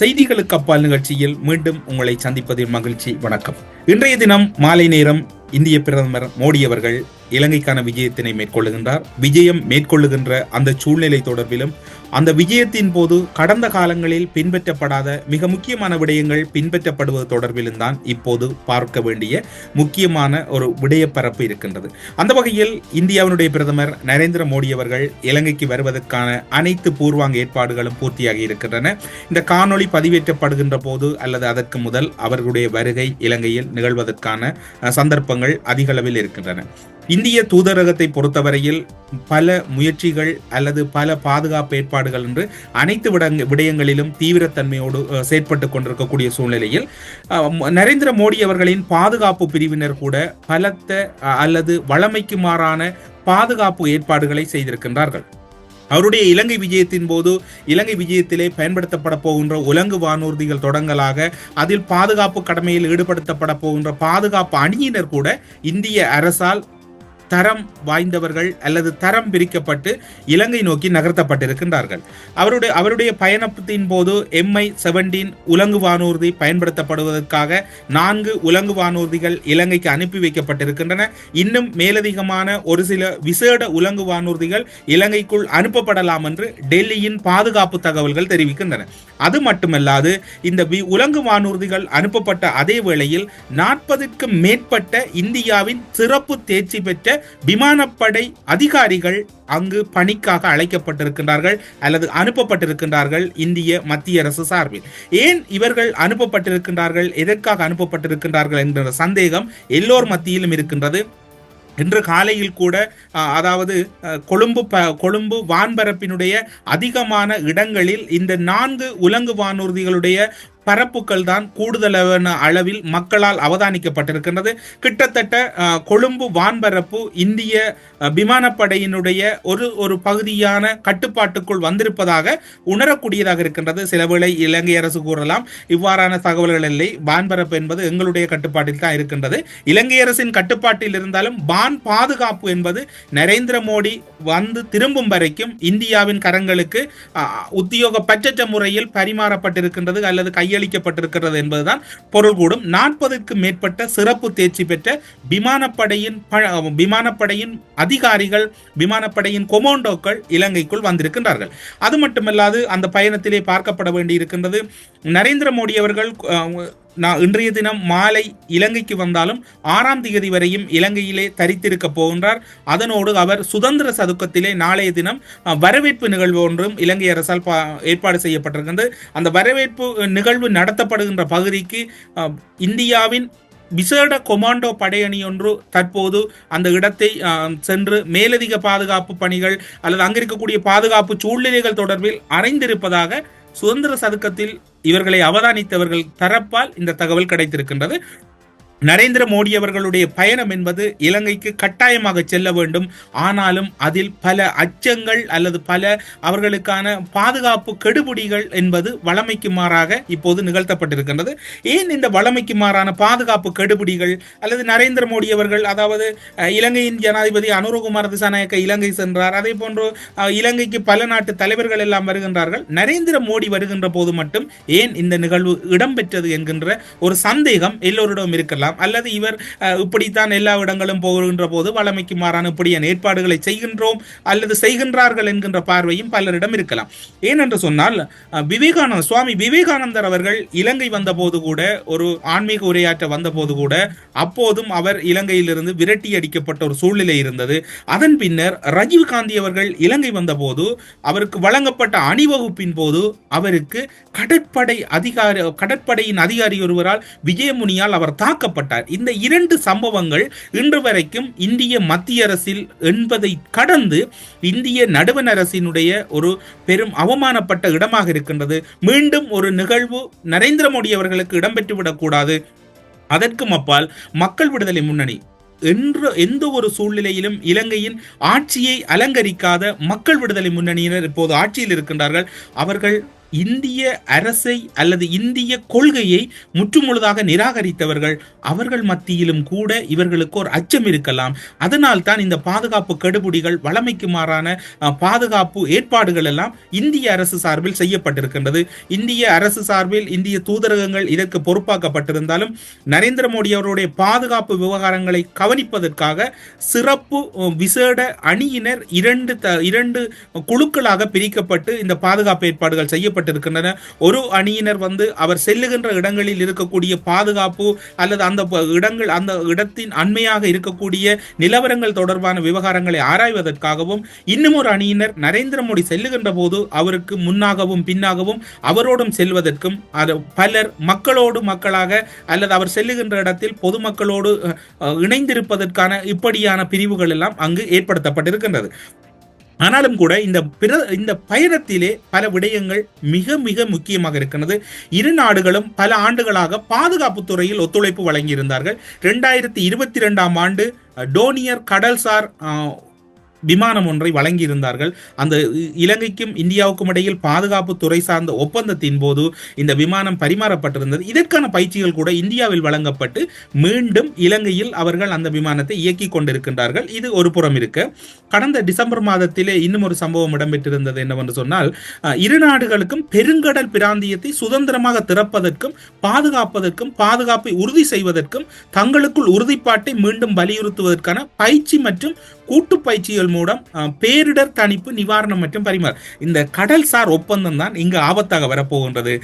செய்திகளுக்கு அப்பால் நிகழ்ச்சியில் மீண்டும் உங்களை சந்திப்பதில் மகிழ்ச்சி. வணக்கம். இன்றைய தினம் மாலை நேரம் இந்திய பிரதமர் மோடி அவர்கள் இலங்கைக்கான விஜயத்தினை மேற்கொள்ளுகின்றார். விஜயம் மேற்கொள்ளுகின்ற அந்த சூழ்நிலை தொடர்பிலும் அந்த விஜயத்தின் போது கடந்த காலங்களில் பின்பற்றப்படாத மிக முக்கியமான விடயங்கள் பின்பற்றப்படுவது தொடர்பிலும் தான் இப்போது பார்க்க வேண்டிய முக்கியமான ஒரு விடயப்பரப்பு இருக்கின்றது. அந்த வகையில் இந்தியாவினுடைய பிரதமர் நரேந்திர மோடி அவர்கள் இலங்கைக்கு வருவதற்கான அனைத்து பூர்வாங்க ஏற்பாடுகளும் பூர்த்தியாகி இருக்கின்றன. இந்த காணொளி பதிவேற்றப்படுகின்ற போது அல்லது அதற்கு முதல் அவர்களுடைய வருகை இலங்கையில் நிகழ்வதற்கான சந்தர்ப்பங்கள் அதிகளவில் இருக்கின்றன. இந்திய தூதரகத்தை பொறுத்தவரையில் பல முயற்சிகள் அல்லது பல பாதுகாப்பு ஏற்பாடுகள் என்று அனைத்து விடங்க விடயங்களிலும் தீவிரத்தன்மையோடு செயற்பட்டு கொண்டிருக்கக்கூடிய சூழ்நிலையில் நரேந்திர மோடி அவர்களின் பாதுகாப்பு பிரிவினர் கூட பலத்த அல்லது வளமைக்கு மாறான பாதுகாப்பு ஏற்பாடுகளை செய்திருக்கின்றார்கள். அவருடைய இலங்கை விஜயத்தின் போது இலங்கை விஜயத்திலே பயன்படுத்தப்பட போகின்ற உலங்கு வானூர்திகள் தொடங்கலாக அதில் பாதுகாப்பு கடமையில் ஈடுபடுத்தப்பட போகின்ற பாதுகாப்பு அணியினர் கூட இந்திய அரசால் தரம் வாய்ந்தவர்கள் அல்லது தரம் பிரிக்கப்பட்டு இலங்கை நோக்கி நகர்த்தப்பட்டிருக்கின்றார்கள். அவருடைய அவருடைய பயணத்தின் போது எம்ஐ செவன்டீன் உலங்கு வானூர்தி பயன்படுத்தப்படுவதற்காக நான்கு உலங்கு வானூர்திகள் இலங்கைக்கு அனுப்பி வைக்கப்பட்டிருக்கின்றன. இன்னும் மேலதிகமான ஒரு சில விசேட உலங்கு வானூர்திகள் இலங்கைக்குள் அனுப்பப்படலாம் என்று டெல்லியின் பாதுகாப்பு தகவல்கள் தெரிவிக்கின்றன. அது மட்டுமல்லாது இந்த வி- உலங்கு வானூர்திகள் அனுப்பப்பட்ட அதே வேளையில் நாற்பதுக்கும் மேற்பட்ட இந்தியாவின் சிறப்பு தேர்ச்சி பெற்ற விமானப்படை அதிகாரிகள் அங்கு பணிக்காக அழைக்கப்பட்டிருக்கின்றார்கள் அல்லது அனுப்பப்பட்டிருக்கின்றார்கள் இந்திய மத்திய அரசு சார்பில். ஏன் இவர்கள் அனுப்பப்பட்டிருக்கின்றார்கள்? எதற்காக அனுப்பப்பட்டிருக்கின்றார்கள் என்ற சந்தேகம் எல்லோர் மத்தியிலும் இருக்கின்றது. இன்று காலையில் கூட அஹ், அதாவது அஹ், கொழும்பு ப கொழும்பு வான்பரப்பினுடைய அதிகமான இடங்களில் இந்த நான்கு உலங்கு வானூர்திகளுடைய பரப்புகள் தான் கூடுதலான அளவில் மக்களால் அவதானிக்கப்பட்டிருக்கின்றது. கிட்டத்தட்ட கொழும்பு வான்பரப்பு இந்திய விமானப்படையினுடைய ஒரு ஒரு பகுதியான கட்டுப்பாட்டுக்குள் வந்திருப்பதாக உணரக்கூடியதாக இருக்கின்றது. சில வேளை இலங்கை அரசு கூறலாம். இவ்வாறான தகவல்கள் இல்லை. வான்பரப்பு என்பது எங்களுடைய கட்டுப்பாட்டில் தான் இருக்கின்றது. இலங்கை அரசின் கட்டுப்பாட்டில் இருந்தாலும் வான் பாதுகாப்பு என்பது நரேந்திர மோடி வந்து திரும்பும் வரைக்கும் இந்தியாவின் கரங்களுக்கு உத்தியோக உத்தியோகப்பற்ற முறையில் பரிமாறப்பட்டிருக்கின்றது அல்லது கையளிக்கப்பட்டிருக்கிறது என்பதுதான் பொருள் கூடும். நாற்பதுக்கு மேற்பட்ட சிறப்பு தேர்ச்சி பெற்ற விமானப்படையின் விமானப்படையின் அதிகாரிகள் விமானப்படையின் கொமோண்டோக்கள் இலங்கைக்குள் வந்திருக்கின்றார்கள். அது மட்டுமல்லாது அந்த பயணத்திலே பார்க்கப்பட வேண்டியிருக்கின்றது நரேந்திர மோடி அவர்கள் நான் இன்றைய தினம் மாலை இலங்கைக்கு வந்தாலும் ஆறாம் தேதி வரையும் இலங்கையிலே தரித்திருக்க போகின்றார். அதனோடு அவர் சுதந்திர சதுக்கத்திலே நாளைய தினம் வரவேற்பு நிகழ்வு ஒன்றும் இலங்கை அரசால் பா- ஏற்பாடு செய்யப்பட்டிருக்கிறது அந்த வரவேற்பு நிகழ்வு நடத்தப்படுகின்ற பகுதிக்கு இந்தியாவின் விசேட கொமாண்டோ படையணி ஒன்று தற்போது அந்த இடத்தை சென்று மேலதிக பாதுகாப்பு பணிகள் அல்லது அங்கிருக்கக்கூடிய பாதுகாப்பு சூழ்நிலைகள் தொடர்பில் அறிந்திருப்பதாக சுதந்திர சதுக்கத்தில் இவர்களை அவதானித்தவர்கள் தரப்பால் இந்த தகவல் கிடைத்திருக்கின்றது. நரேந்திர மோடி அவர்களுடைய பயணம் என்பது இலங்கைக்கு கட்டாயமாக செல்ல வேண்டும். ஆனாலும் அதில் பல அச்சங்கள் அல்லது பல அவர்களுக்கான பாதுகாப்பு கெடுபிடிகள் என்பது வளமைக்கு மாறாக இப்போது நிகழ்த்தப்பட்டிருக்கின்றது. ஏன் இந்த வளமைக்கு மாறான பாதுகாப்பு கெடுபிடிகள் அல்லது நரேந்திர மோடி அவர்கள் அதாவது இலங்கையின் ஜனாதிபதி அனுரகுமார் திசாநாயக்க இலங்கை சென்றார் அதே போன்று இலங்கைக்கு பல நாட்டு தலைவர்கள் எல்லாம் வருகின்றார்கள். நரேந்திர மோடி வருகின்ற போது மட்டும் ஏன் இந்த நிகழ்வு இடம்பெற்றது என்கின்ற ஒரு சந்தேகம் எல்லோரிடம் இருக்கலாம். அல்லது இவர் இப்படித்தான் எல்லா இடங்களும் போகின்ற போது வளமைக்கு மாறான இப்படியான ஏற்பாடுகளை செய்கின்றோம் அல்லது செய்கின்றார்கள் என்கின்ற பார்வையும் பலரிடம் இருக்கலாம். ஏனென்று சொன்னால் விவேகானந்தர் விவேகானந்த சுவாமி விவேகானந்தர் அவர்கள் இலங்கை வந்தபோது கூட ஒரு ஆன்மீக உரையாற்ற வந்தபோது கூட அப்போதும் அவர் இலங்கையிலிருந்து விரட்டி அடிக்கப்பட்ட ஒரு சூழ்நிலை இருந்தது. அதன் பின்னர் ரஜீவ் காந்தி அவர்கள் இலங்கை வந்தபோது அவருக்கு வழங்கப்பட்ட அணிவகுப்பின் போது அவருக்கு கடற்படை அதிகாரி கடற்படையின் அதிகாரி ஒருவரால் விஜயமுனியால் அவர் தாக்கப்பட்டார் இந்த இரண்டு சம்பவங்கள் இன்று வரைக்கும் இந்திய மத்திய அரசில் என்பதை கடந்து இந்திய நடுவண் அரசினுடைய ஒரு பெரும் அவமானப்பட்ட இடமாக இருக்கின்றது. மீண்டும் ஒரு நிகழ்வு நரேந்திர மோடி அவர்களுக்கு இடம்பெற்றுவிடக்கூடாது. அதற்கும் அப்பால் மக்கள் விடுதலை முன்னணி என்ற எந்த ஒரு சூழ்நிலையிலும் இலங்கையின் ஆட்சியை அலங்கரிக்காத மக்கள் விடுதலை முன்னணியினர் இப்போது ஆட்சியில் இருக்கின்றார்கள். அவர்கள் இந்திய அரசை அல்லது இந்திய கொள்கையை முற்றுமுழுதாக நிராகரித்தவர்கள் அவர்கள் மத்தியிலும் கூட இவர்களுக்கு ஒரு அச்சம் இருக்கலாம். அதனால் தான் இந்த பாதுகாப்பு கெடுபிடிகள் வளமைக்கு மாறான பாதுகாப்பு ஏற்பாடுகள் எல்லாம் இந்திய அரசு சார்பில் செய்யப்பட்டிருக்கின்றது. இந்திய அரசு சார்பில் இந்திய தூதரகங்கள் இதற்கு பொறுப்பாக்கப்பட்டிருந்தாலும் நரேந்திர மோடி அவருடைய பாதுகாப்பு விவகாரங்களை கவனிப்பதற்காக சிறப்பு விசேட அணியினர் இரண்டு இரண்டு குழுக்களாக பிரிக்கப்பட்டு இந்த பாதுகாப்பு ஏற்பாடுகள் செய்யப்பட்டிருக்கின்றன ஒரு அணியினர் வந்து அவர் செல்லுகின்ற இடங்களில் இருக்கக்கூடிய பாதுகாப்பு அல்லது அந்த இடங்கள் அந்த இடத்தின் அண்மையாக இருக்கக்கூடிய நிலவரங்கள் தொடர்பான விவகாரங்களை ஆராய்வதற்காகவும் இன்னும் ஒரு அணியினர் நரேந்திர மோடி செல்லுகின்ற போது அவருக்கு முன்னாகவும் பின்னாகவும் அவரோடும் செல்வதற்கும் பலர் மக்களோடு மக்களாக அல்லது அவர் செல்லுகின்ற இடத்தில் பொதுமக்களோடு இணைந்திருப்பதற்கான இப்படியான பிரிவுகள் எல்லாம் அங்கு ஏற்படுத்தப்பட்டிருக்கின்றது. ஆனாலும் கூட இந்த பிற இந்த பயணத்திலே பல விடயங்கள் மிக மிக முக்கியமாக இருக்கிறது இரு நாடுகளும் பல ஆண்டுகளாக பாதுகாப்பு துறையில் ஒத்துழைப்பு வழங்கியிருந்தார்கள். ரெண்டாயிரத்தி இருபத்தி ரெண்டாம் ஆண்டு டோனியர் கடல்சார் விமானம் ஒன்றை வழங்கியிருந்தார்கள். அந்த இலங்கைக்கும் இந்தியாவுக்கும் இடையில் பாதுகாப்பு துறை சார்ந்த ஒப்பந்தத்தின் போது இந்த விமானம் பரிமாறப்பட்டிருந்தது. இதற்கான பயிற்சிகள் கூட இந்தியாவில் வழங்கப்பட்டு மீண்டும் இலங்கையில் அவர்கள் அந்த விமானத்தை இயக்கி கொண்டிருக்கின்றார்கள். இது ஒரு புறம் இருக்க. கடந்த டிசம்பர் மாதத்திலே இன்னும் ஒரு சம்பவம் இடம்பெற்றிருந்தது என்னவென்று சொன்னால் இரு நாடுகளுக்கும் பெருங்கடல் பிராந்தியத்தை சுதந்திரமாக திறப்பதற்கும் பாதுகாப்பதற்கும் பாதுகாப்பை உறுதி செய்வதற்கும் தங்களுக்குள் உறுதிப்பாட்டை மீண்டும் வலியுறுத்துவதற்கான பயிற்சி மற்றும் கூட்டு பயிற்சிகள் மூலம் பேரிடர் தணிப்பு நிவாரணம் மற்றும் பரிமாறு இந்த கடல்சார் ஒப்பந்தம் தான் இங்கு ஆபத்தாக வரப்போகின்றது.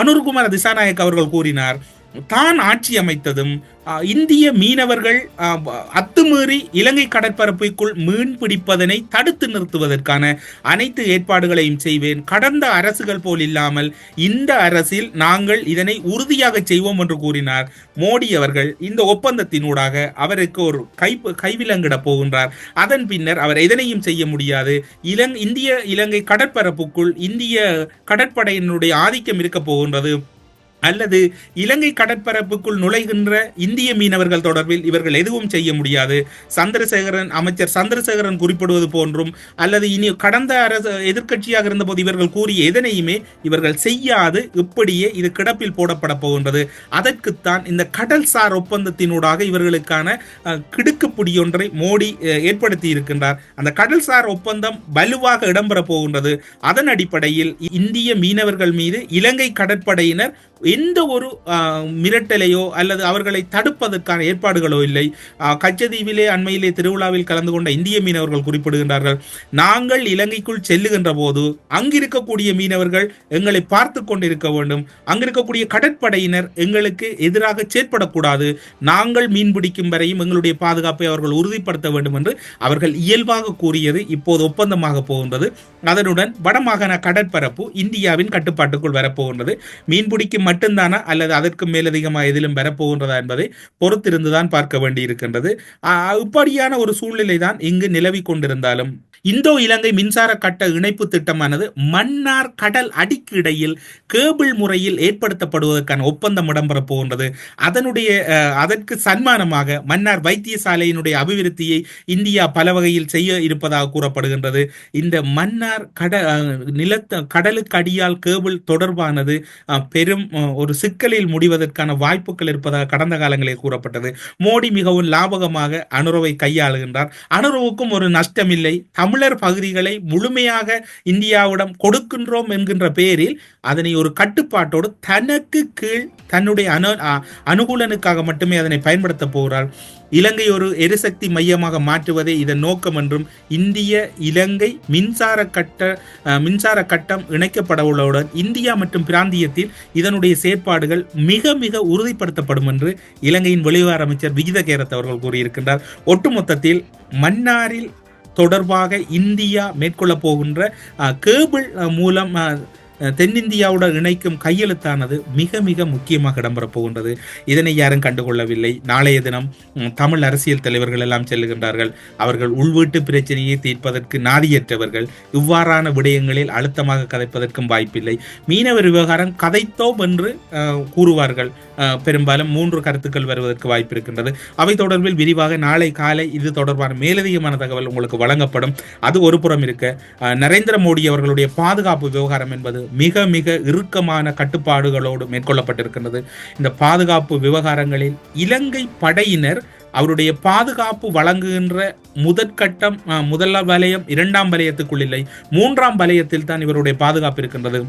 அனுர்குமார் திசாநாயக் அவர்கள் கூறினார் தான் ஆட்சி அமைத்ததும் இந்திய மீனவர்கள் அத்துமீறி இலங்கை கடற்பரப்புக்குள் மீன் பிடிப்பதனை தடுத்து நிறுத்துவதற்கான அனைத்து ஏற்பாடுகளையும் செய்வேன். கடந்த அரசுகள் போல் இல்லாமல் இந்த அரசில் நாங்கள் இதனை உறுதியாக செய்வோம் என்று கூறினார். மோடி அவர்கள் இந்த ஒப்பந்தத்தினூடாக அவருக்கு ஒரு கை கைவிலங்கிட போகின்றார். அதன் பின்னர் அவர் எதனையும் செய்ய முடியாது. இலங் இந்திய இலங்கை கடற்பரப்புக்குள் இந்திய கடற்படையினுடைய ஆதிக்கம் இருக்க போகின்றது. அல்லது இலங்கை கடற்பரப்புக்குள் நுழைகின்ற இந்திய மீனவர்கள் தொடர்பில் இவர்கள் எதுவும் செய்ய முடியாது. சந்திரசேகரன் அமைச்சர் சந்திரசேகரன் குறிப்பிடுவது போன்றும் அல்லது இனி கடந்த அரசு எதிர்கட்சியாக இருந்தபோது இவர்கள் கூறிய எதனையுமே இவர்கள் செய்யாது. இப்படியே இது கிடப்பில் போடப்பட போகின்றது. அதற்குத்தான் இந்த கடல்சார் ஒப்பந்தத்தினூடாக இவர்களுக்கான கிடுக்குப்பிடி ஒன்றை மோடி ஏற்படுத்தி இருக்கின்றார். அந்த கடல்சார் ஒப்பந்தம் வலுவாக இடம்பெற போகின்றது. அதன் அடிப்படையில் இந்திய மீனவர்கள் மீது இலங்கை கடற்படையினர் எந்த ஒரு மிரட்டலையோ அல்லது அவர்களை தடுப்பதற்கான ஏற்பாடுகளோ இல்லை. கச்சதீவிலே அண்மையிலே திருவிழாவில் கலந்து கொண்ட இந்திய மீனவர்கள் குறிப்பிடுகின்றார்கள். நாங்கள் இலங்கைக்குள் செல்லுகின்ற போது அங்கிருக்கக்கூடிய மீனவர்கள் எங்களை பார்த்து கொண்டிருக்க வேண்டும். அங்கிருக்கக்கூடிய கடற்படையினர் எங்களுக்கு எதிராக செயற்படக்கூடாது. நாங்கள் மீன் பிடிக்கும் வரையும் எங்களுடைய பாதுகாப்பை அவர்கள் உறுதிப்படுத்த வேண்டும் என்று அவர்கள் இயல்பாக கூறியது இப்போது ஒப்பந்தமாக போகின்றது. அதனுடன் வடமாகாண கடற்பரப்பு இந்தியாவின் கட்டுப்பாட்டுக்குள் வரப்போகின்றது. மீன்பிடிக்கும் மட்டும்தானா? அல்லது அதற்கு மேலதிகமாக எதிலும் பெறப்போகின்றதா என்பதை பொறுத்திருந்துதான் பார்க்க வேண்டி இருக்கின்றது இப்படியான ஒரு சூழ்நிலை தான் இங்கு நிலவி கொண்டிருந்தாலும் இந்தோ இலங்கை மின்சார கட்ட இணைப்பு திட்டமானது மன்னார் கடல் அடிக்கு இடையில் கேபிள் முறையில் ஏற்படுத்தப்படுவதற்கான ஒப்பந்தம் இடம்பெற போகின்றது. அதனுடைய அதற்கு சன்மானமாக மன்னார் வைத்தியசாலையினுடைய அபிவிருத்தியை இந்தியா பல வகையில் செய்ய இருப்பதாக கூறப்படுகின்றது. இந்த மன்னார் கட நிலத்த கடலுக்கு அடியால் கேபிள் தொடர்பானது பெரும் ஒரு சிக்கலில் முடிவதற்கான வாய்ப்புகள் இருப்பதாக கடந்த காலங்களில் கூறப்பட்டது. மோடி மிகவும் லாபகமாக அனுரவை கையாளுகின்றார். அனுரவுக்கும் ஒரு நஷ்டமில்லை. தமிழர் பகுதிகளை முழுமையாக இந்தியாவிடம் கொடுக்கின்றோம் என்கின்ற பெயரில் அதனை ஒரு கட்டுப்பாட்டோடு தனக்கு கீழ் தன்னுடைய அனு அனுகூலனுக்காக மட்டுமே அதனை பயன்படுத்த போகிறார். இலங்கை ஒரு எரிசக்தி மையமாக மாற்றுவதே இதன் நோக்கம் என்றும் இந்திய இலங்கை மின்சார கட்ட மின்சார கட்டம் இணைக்கப்பட உள்ளவுடன் இந்தியா மற்றும் பிராந்தியத்தில் இதனுடைய செயற்பாடுகள் மிக மிக உறுதிப்படுத்தப்படும் என்று இலங்கையின் வெளிவார அமைச்சர் விஜித கேரத் அவர்கள் கூறியிருக்கின்றார். ஒட்டுமொத்தத்தில் மன்னாரில் தொடர்பாக இந்தியா மேற்கொள்ள போகின்ற கேபிள் மூலம் தென்னிந்தியாவுடன் இணைக்கும் கையெழுத்தானது மிக மிக முக்கியமாக இடம்பெறப் போகின்றது. இதனை யாரும் கண்டுகொள்ளவில்லை. நாளைய தினம் தமிழ் அரசியல் தலைவர்கள் எல்லாம் செல்லுகின்றார்கள். அவர்கள் உள்வீட்டு பிரச்சனையை தீர்ப்பதற்கு நாதியற்றவர்கள். இவ்வாறான விடயங்களில் அழுத்தமாக கதைப்பதற்கும் வாய்ப்பில்லை. மீனவர் விவகாரம் கதைத்தோம் என்று கூறுவார்கள். பெரும்பாலும் மூன்று கருத்துக்கள் வருவதற்கு வாய்ப்பு இருக்கின்றது. அவை தொடர்பில் விரிவாக நாளை காலை இது தொடர்பான மேலதிகமான தகவல் உங்களுக்கு வழங்கப்படும். அது ஒரு புறம் இருக்க நரேந்திர மோடி அவர்களுடைய பாதுகாப்பு விவகாரம் என்பது மிக மிக இறுக்கமான கட்டுப்பாடுகளோடு மேற்கொள்ளப்பட்டிருக்கின்றது. இந்த பாதுகாப்பு விவகாரங்களில் இலங்கை படையினர் அவருடைய பாதுகாப்பு வழங்குகின்ற முதற்கட்டம் முதல்ல வலயம் இரண்டாம் வலயத்துக்குள் இல்லை மூன்றாம் வலயத்தில் தான் இவருடைய பாதுகாப்பு இருக்கின்றது.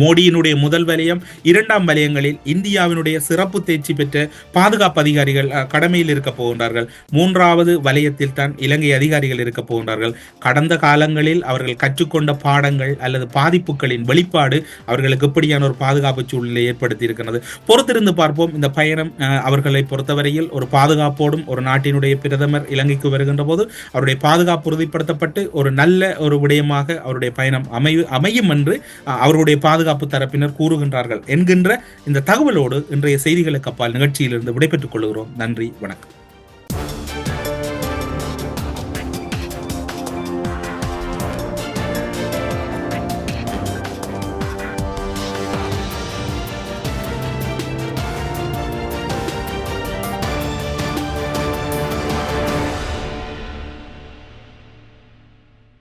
மோடியினுடைய முதல் வலயம் இரண்டாம் வலயங்களில் இந்தியாவினுடைய சிறப்பு தேர்ச்சி பெற்ற பாதுகாப்பு அதிகாரிகள் கடமையில் இருக்க போகின்றார்கள். மூன்றாவது வலயத்தில் தான் இலங்கை அதிகாரிகள் இருக்க போகின்றார்கள். கடந்த காலங்களில் அவர்கள் கற்றுக்கொண்ட பாடங்கள் அல்லது பாதிப்புகளின் வெளிப்பாடு அவர்களுக்கு எப்படியான ஒரு பாதுகாப்பு சூழ்நிலை ஏற்படுத்தி இருக்கிறது பொறுத்திருந்து பார்ப்போம். இந்த பயணம் அவர்களை பொறுத்தவரையில் ஒரு பாதுகாப்போடும் ஒரு நாட்டினுடைய பிரதமர் இலங்கைக்கு வருகின்ற போது அவருடைய பாதுகாப்பு உறுதிப்படுத்தப்பட்டு ஒரு நல்ல ஒரு விடயமாக அவருடைய பயணம் அமை அமையும் என்று அவருடைய அவர்களுடைய பாதுகாப்பு தரப்பினர் கூறுகின்றார்கள் என்கின்ற இந்த தகவலோடு இன்றைய செய்திகளுக்கு அப்பால் நிகழ்ச்சியிலிருந்து விடைபெற்றுக் கொள்கிறோம். நன்றி வணக்கம்.